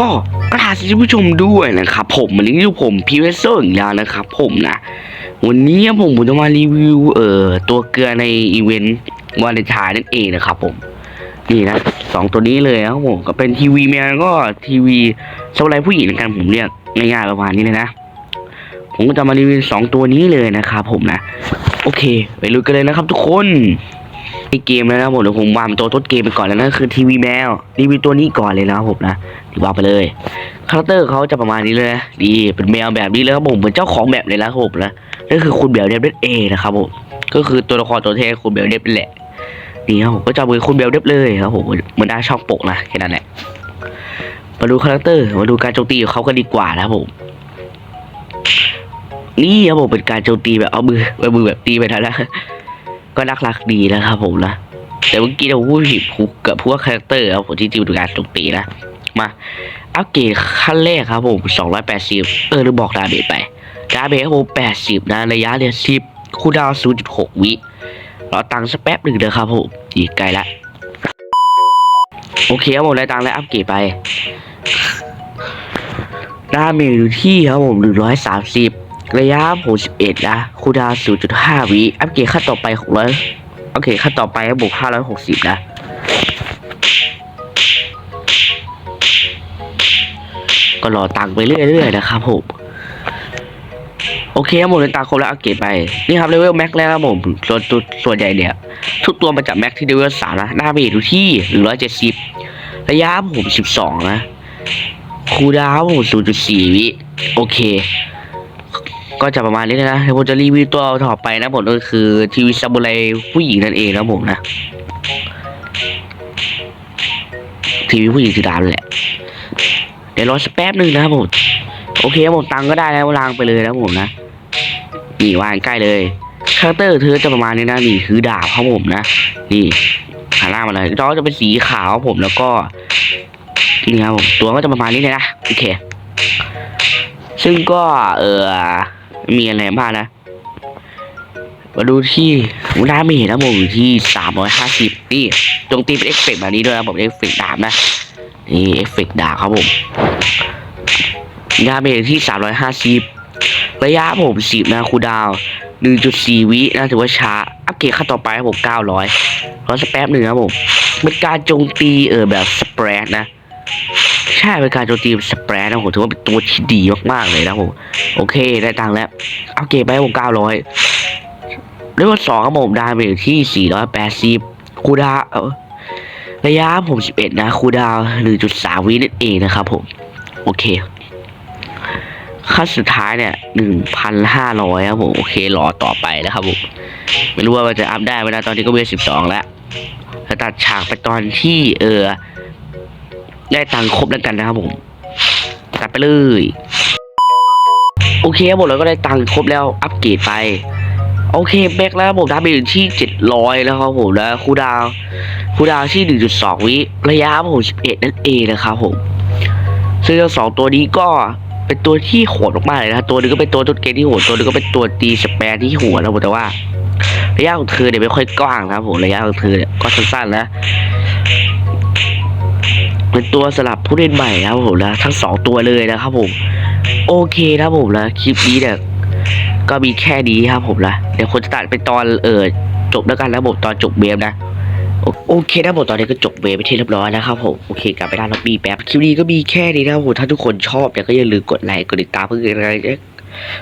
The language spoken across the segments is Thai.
ก็กราบสวัสดีผู้ชมด้วยนะครับ ผมวันนี้อยู่ผมพีเวสเซอร์อีกแล้วนะครับ ผมนะ วันนี้ผมผมจะมารีวิวเอ่อตัวเกลือในอีเวนต์วาเลนไทน์นั่นเองนะครับ ผม นี่นะสองตัวนี้เลยนะครับผมก็เป็นทีวีแมนก็ทีวีสไลด์ผู้หญิงกันผมเรียกง่ายๆประมาณนี้เลยนะ ผมก็จะมารีวิวสองตัวนี้เลยนะครับ ผมนะ โอเค ไปลุยกันเลยนะครับทุกคน ในเกมแล้วนะผมเดี๋ยวผมวางตัวต้นเกมไปก่อนแล้วนะคือทีวีแมวรีวิวตัวนี้ก่อนเลยนะครับผมนะรีวางไปเลยคาแรคเตอร์เขาจะประมาณนี้เลยนะดีเป็นแมวแบบนี้เลยครับผมเหมือนเจ้าของแบบเลยนะครับผมนะนั่นคือคุณเบลเดฟเอนะครับผมก็คือตัวละครตัวเท่คุณเบลเดฟเป็นแหละนี่ครับผมก็จะเป็นคุณเบลเดฟเลยครับผมเหมือนได้ช่องปกนะแค่นั้นแหละมาดูคาแรคเตอร์มาดูการโจมตีของเขากันดีกว่านะครับผมนี่ครับผมเป็นการโจมตีแบบเอามือเอามือแบบตีไปทันแล้ว ก็รักรักดีนะครับผมนะ แต่เมื่อกี้เราพูดผิดผูกกับพวกคาแรคเตอร์ครับผมที่จิวดูการโจมตีนะ มา อัปเกรดขั้นแรกครับผม280เออหรือบอกดาเมจไป ดาเมจครับผม80นะระยะเนี่ย10คูดาวน์0.6วิรอตังค์สักแป๊บหนึ่งเด้อครับผมอีกไกลละ โอเคครับผมได้ตังค์แล้วอัปเกรดไปดาเมจอยู่ที่ครับผม130ระย ระผม11นะ คูดาวน์0.5 วิ อัปเกรดขั้นต่อไป 600โอเคขั้นต่อไปครับผม560 นะ ก็รอตังไปเรื่อยๆ นะครับผม โอเคครับผมในตาครบแล้วอัปเกรดไป นี่ครับเลเวลแม็กแล้วครับผม ส่วนตัวส่วนใหญ่เนี่ย ทุกตัวมาจากแม็กที่เลเวลสามนะดาเมจอยู่ที่หนึ่งร้อยเจ็ดสิบระยะผมสิบสองนะ คูดาวผมศูนย์จุดสี่วิ โอเค ก็จะประมาณนี้นะผมจะรีวิวตัวต่อไปนะผมก็คือทีวีซาบูไรผู้หญิงนั่นเองนะผมนะ ทีวีผู้หญิงสีดำแหละ เดี๋ยวรอสักแป๊บหนึ่งนะครับผมโอเคครับผมตังก็ได้แล้ววางไปเลยนะผมนะนี่วางใกล้เลยคาแรคเตอร์เธอจะประมาณนี้นะนี่คือดาบครับผมนะ นี่หันหน้ามาเลยจอจะเป็นสีขาวผมแล้วก็นี่ครับผมตัวก็จะประมาณนี้เลยนะโอเค ซึ่งก็เออ มีอะไรบ้างนะ มาดูที่ดาเมจนะผมอยู่ที่สามร้อยห้าสิบนี่จงตีเป็นเอฟเฟกต์แบบนี้ด้วยนะผมเอฟเฟกต์ดาบนะ นี่เอฟเฟกต์ดาบครับผมดาเมจที่350ระยะผม10นะคูดาวหน์1.4วินะถือว่าช้า อัปเกรดขั้นต่อไปครับผม900รอสักแป๊บหนึ่งครับผมเป็นการโจมตีเออแบบสเปรดนะ ใช่เป็นการโจมตีสเปรดนะผมถือว่าเป็นตัวที่ดีมากๆเลยนะผมโอเคได้ตังค์แล้ว เอัปเกรดไปผม900เรียกว่าสองครับผมดาเมจอยู่ที่480คูลดาวน์เออระยะผม11นะคูดาวน์1.3วินั่นเองนะครับผม โอเคขั้นสุดท้ายเนี่ย1,500ครับผม โอเครอต่อไปนะครับผม ไม่รู้ว่ามันจะอัพได้ไหมนะตอนนี้ก็เวล12แล้วตัดฉากไปตอนที่เออ ได้ตังค์ครบแล้วกันนะครับผมตัดไปเลย โอเคครับผมแล้วก็ได้ตังค์ครบแล้วอัปเกรดไป โอเคแบ็กแล้วครับผมดาเมจอยู่ที่700แล้วครับผมแล้วคูดาวคูดาวน์ที่1.2วิระยะผม11นั่นเองนะครับผมซึ่งทั้งสองตัวนี้ก็เป็นตัวที่โหดมากๆเลยนะตัวหนึงก็เป็นตัวต้นเกมที่โหดตัวหนึงก็เป็นตัวตีสแปรที่หัวนะผมแต่ว่าระยะของเธอเนี่ยไม่ค่อยกว้างนะครับผมระยะของเธอเนี่ยก็สั้นๆนะ เป็นตัวสลับผู้เล่นใหม่นะครับผมนะทั้งสองตัวเลยนะครับผม โอเคนะครับผมนะคลิปนี้เนี่ยก็มีแค่นี้ครับผมนะเดี๋ยวคนจะตัดไปตอนเออจบแล้วกันนะผมตอนจบเบมนะโอเคนะผมตอนนี้ก็จบเวย์ไปที่เรียบร้อยนะครับผมโอเคกลับไปด้านล็อบบี้แป๊บคลิปนี้ก็มีแค่นี้นะครับผมถ้าทุกคนชอบเนี่ยก็อย่าลืมกดไลค์กดติดตามเพื่อเป็นกำลัง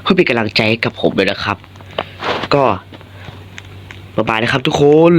เพื่อเป็นกำลังใจให้กับผมด้วยนะครับ ก็บ๊ายบายนะครับทุกคน